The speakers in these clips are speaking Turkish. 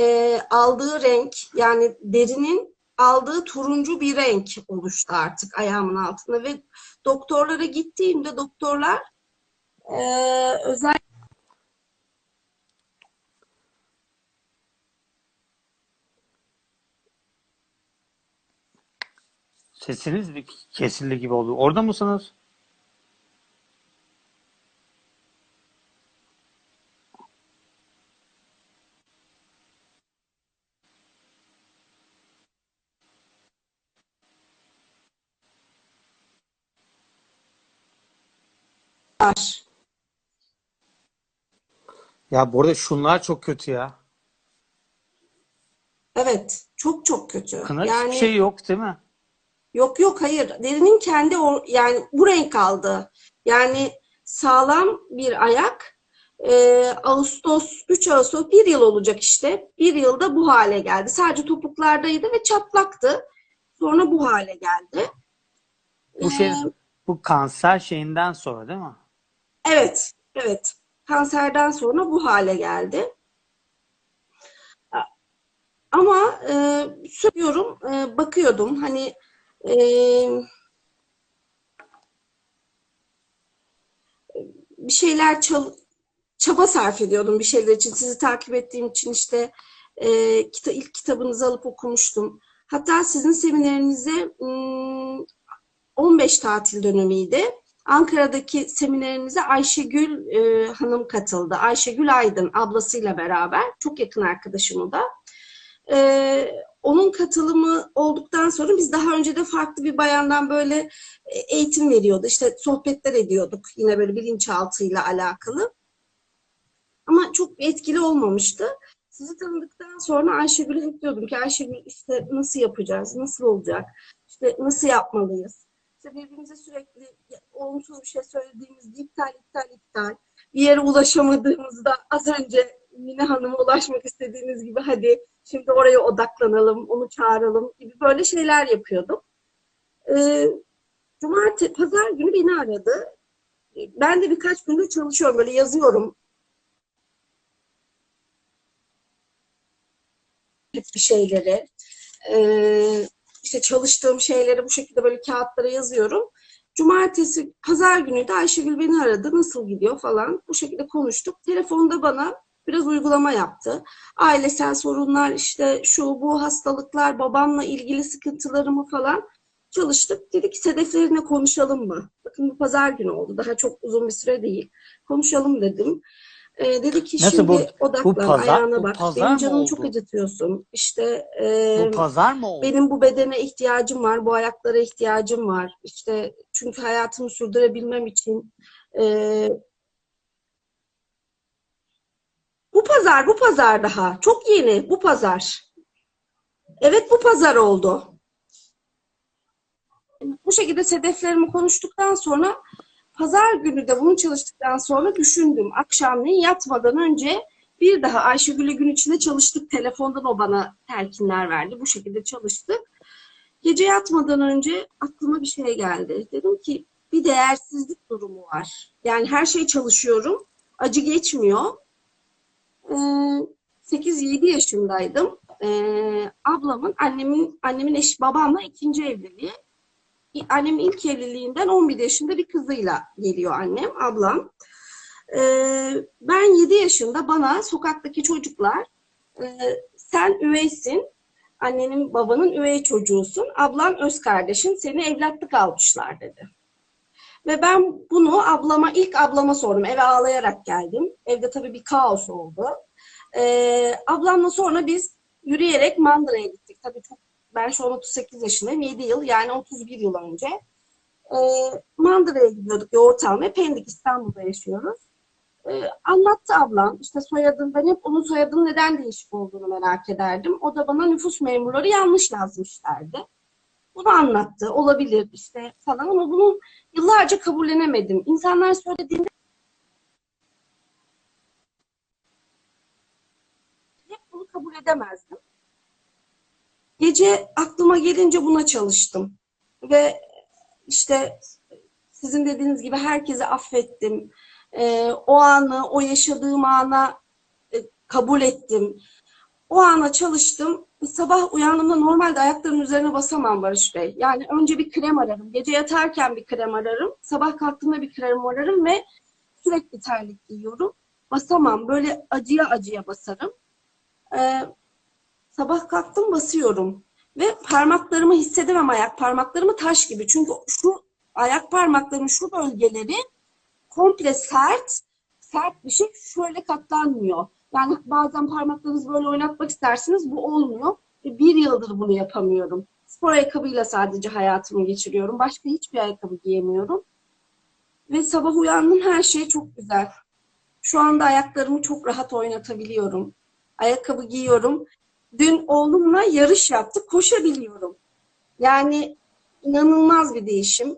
e, aldığı renk yani derinin aldığı turuncu bir renk oluştu artık ayağımın altında ve doktorlara gittiğimde doktorlar e, özel Sesiniz kesildi gibi oldu. Orada mısınız? Var. Ya bu arada şunlar çok kötü ya. Evet, çok çok kötü. Kına Yani hiçbir şey yok değil mi? yok yok hayır. Derinin kendi o yani bu renk aldı. Yani sağlam bir ayak. Ee, Ağustos 3 Ağustos bir yıl olacak işte. Bir yılda bu hale geldi. Sadece topuklardaydı ve çatlaktı. Sonra bu hale geldi. Bu şey Ee, bu kanser şeyinden sonra değil mi? Evet, evet. Kanserden sonra bu hale geldi. Ama e, söylüyorum, e, bakıyordum hani e, bir şeyler çal- çaba sarf ediyordum bir şeyler için. Sizi takip ettiğim için işte e, kita- ilk kitabınızı alıp okumuştum. Hatta sizin seminerinize hmm, 15 tatil dönemiydi. Ankara'daki seminerinize Ayşegül e, Hanım katıldı. Ayşegül Aydın ablasıyla beraber. Çok yakın arkadaşım o da. E, onun katılımı olduktan sonra biz daha önce de farklı bir bayandan böyle e, eğitim veriyordu. İşte sohbetler ediyorduk yine böyle bilinçaltıyla alakalı. Ama çok etkili olmamıştı. Sizi tanıdıktan sonra Ayşegül'e hep diyordum ki Ayşegül işte nasıl yapacağız, nasıl olacak, işte nasıl yapmalıyız? İşte birbirimize sürekli olumsuz bir şey söylediğimizde iptal, iptal, iptal. Bir yere ulaşamadığımızda az önce Mine Hanım'a ulaşmak istediğiniz gibi hadi şimdi oraya odaklanalım, onu çağıralım gibi böyle şeyler yapıyordum. Ee, Cumartesi, pazar günü beni aradı. Ben de birkaç gündür çalışıyorum, böyle yazıyorum bir şeyleri. Ee, işte çalıştığım şeyleri bu şekilde böyle kağıtlara yazıyorum. Cumartesi, pazar günü de Ayşegül beni aradı. Nasıl gidiyor falan. Bu şekilde konuştuk. Telefonda bana biraz uygulama yaptı. Ailesel sorunlar, işte şu bu hastalıklar, babamla ilgili sıkıntılarımı falan çalıştık. Dedik ki sedeflerine konuşalım mı? Bakın bu pazar günü oldu. Daha çok uzun bir süre değil. Konuşalım dedim. Ee, dedi ki Nasıl şimdi bu- odaklan, bu pazar- ayağına bu bak. pazar Benim mı canımı çok acıtıyorsun. İşte Bu e, pazar mı oldu? benim bu bedene ihtiyacım var, bu ayaklara ihtiyacım var. İşte çünkü hayatımı sürdürebilmem için e, bu pazar, bu pazar daha. Çok yeni, bu pazar. Evet, bu pazar oldu. Bu şekilde sedeflerimi konuştuktan sonra pazar günü de bunu çalıştıktan sonra düşündüm. Akşamleyin yatmadan önce bir daha Ayşegül'le gün içinde çalıştık. Telefondan o bana telkinler verdi. Bu şekilde çalıştık. Gece yatmadan önce aklıma bir şey geldi. Dedim ki bir değersizlik durumu var. Yani her şey çalışıyorum. Acı geçmiyor. Ee, 8-7 yaşındaydım. Ee, ablamın, annemin, annemin eşi babamla ikinci evliliği. Annemin ilk evliliğinden 11 yaşında bir kızıyla geliyor annem, ablam. Ee, ben 7 yaşında bana sokaktaki çocuklar e, sen üveysin, annenin babanın üvey çocuğusun, ablan öz kardeşin, seni evlatlık almışlar dedi. Ve ben bunu ablama, ilk ablama sordum. Eve ağlayarak geldim. Evde tabii bir kaos oldu. Ee, ablamla sonra biz yürüyerek Mandıra'ya gittik. Tabii çok, ben şu an 38 yaşındayım. 7 yıl yani 31 yıl önce. Ee, Mandıra'ya gidiyorduk yoğurt almaya. Pendik İstanbul'da yaşıyoruz. Ee, anlattı ablam. İşte soyadın, ben hep onun soyadının neden değişik olduğunu merak ederdim. O da bana nüfus memurları yanlış yazmışlardı. Bunu anlattı. Olabilir işte falan ama bunu yıllarca kabullenemedim. İnsanlar söylediğinde hep bunu kabul edemezdim. Gece aklıma gelince buna çalıştım. Ve işte sizin dediğiniz gibi herkesi affettim. Ee, o anı, o yaşadığım ana e, kabul ettim. O ana çalıştım. Sabah uyandığımda normalde ayaklarımın üzerine basamam Barış Bey. Yani önce bir krem ararım. Gece yatarken bir krem ararım. Sabah kalktığımda bir krem ararım ve sürekli terlik giyiyorum. Basamam. Böyle acıya acıya basarım. Ee, sabah kalktım basıyorum. Ve parmaklarımı hissedemem ayak parmaklarımı taş gibi. Çünkü şu ayak parmaklarımın şu bölgeleri komple sert, sert bir şey şöyle katlanmıyor. Yani bazen parmaklarınızı böyle oynatmak istersiniz, bu olmuyor. Ve bir yıldır bunu yapamıyorum. Spor ayakkabıyla sadece hayatımı geçiriyorum. Başka hiçbir ayakkabı giyemiyorum. Ve sabah uyandım her şey çok güzel. Şu anda ayaklarımı çok rahat oynatabiliyorum. Ayakkabı giyiyorum. Dün oğlumla yarış yaptık, koşabiliyorum. Yani inanılmaz bir değişim.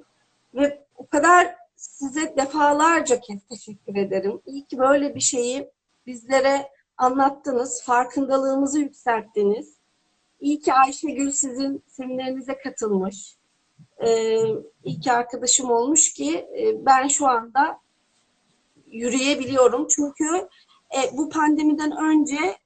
Ve o kadar size defalarca kez teşekkür ederim. İyi ki böyle bir şeyi bizlere anlattınız, farkındalığımızı yükselttiniz. İyi ki Ayşegül sizin seminerinize katılmış. Ee, iyi ki arkadaşım olmuş ki e, ben şu anda yürüyebiliyorum. Çünkü e, bu pandemiden önce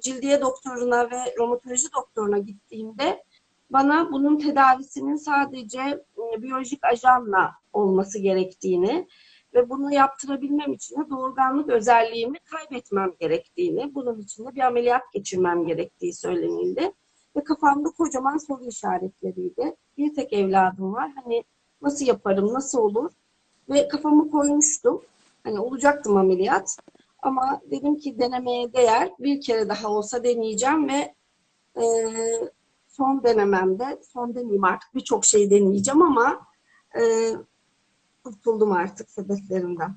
cildiye doktoruna ve romatoloji doktoruna gittiğimde bana bunun tedavisinin sadece e, biyolojik ajanla olması gerektiğini ve bunu yaptırabilmem için de doğurganlık özelliğimi kaybetmem gerektiğini, bunun için de bir ameliyat geçirmem gerektiği söylenildi. Ve kafamda kocaman soru işaretleriydi. Bir tek evladım var. Hani nasıl yaparım, nasıl olur? Ve kafamı koymuştum. Hani olacaktım ameliyat. Ama dedim ki denemeye değer. Bir kere daha olsa deneyeceğim ve e, son denememde, son demeyeyim artık birçok şey deneyeceğim ama e, kurtuldum artık sebeplerimden.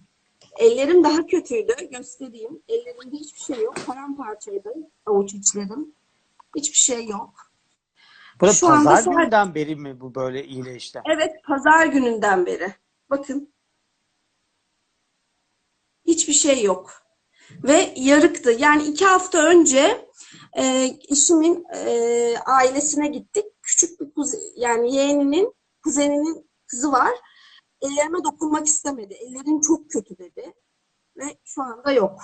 Ellerim daha kötüydü. Göstereyim. Ellerimde hiçbir şey yok. Paramparçaydı avuç içlerim. Hiçbir şey yok. Bu Şu anda pazar saat- gününden beri mi bu böyle iyileşti? Evet, pazar gününden beri. Bakın. Hiçbir şey yok. Ve yarıktı. Yani iki hafta önce e, eşimin e, ailesine gittik. Küçük bir kuze, yani yeğeninin, kuzeninin kızı var. Ellerime dokunmak istemedi. Ellerin çok kötü dedi. Ve şu anda yok.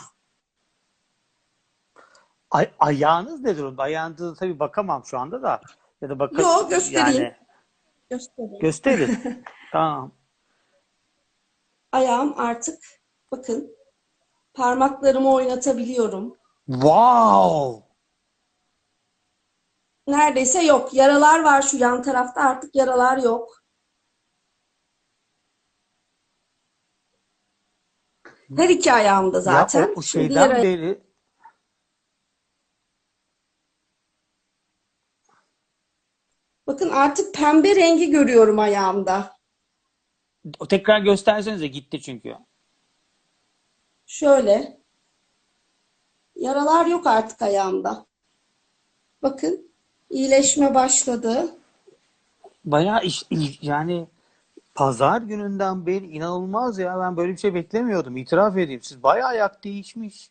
Ay, ayağınız ne durumda? Ayağınıza tabii bakamam şu anda da. Ya da bakın Yo, göstereyim. Yani Göstereyim. gösterin. tamam. Ayağım artık bakın parmaklarımı oynatabiliyorum. Wow! Neredeyse yok. Yaralar var şu yan tarafta artık yaralar yok. Her iki ayağımda zaten. Ya o, o şeyden yara- beri Bakın artık pembe rengi görüyorum ayağımda. o tekrar göstersenize gitti çünkü. Şöyle. Yaralar yok artık ayağımda. Bakın iyileşme başladı. Bayağı iş, yani pazar gününden beri inanılmaz ya. Ben böyle bir şey beklemiyordum. İtiraf edeyim. Siz bayağı ayak değişmiş.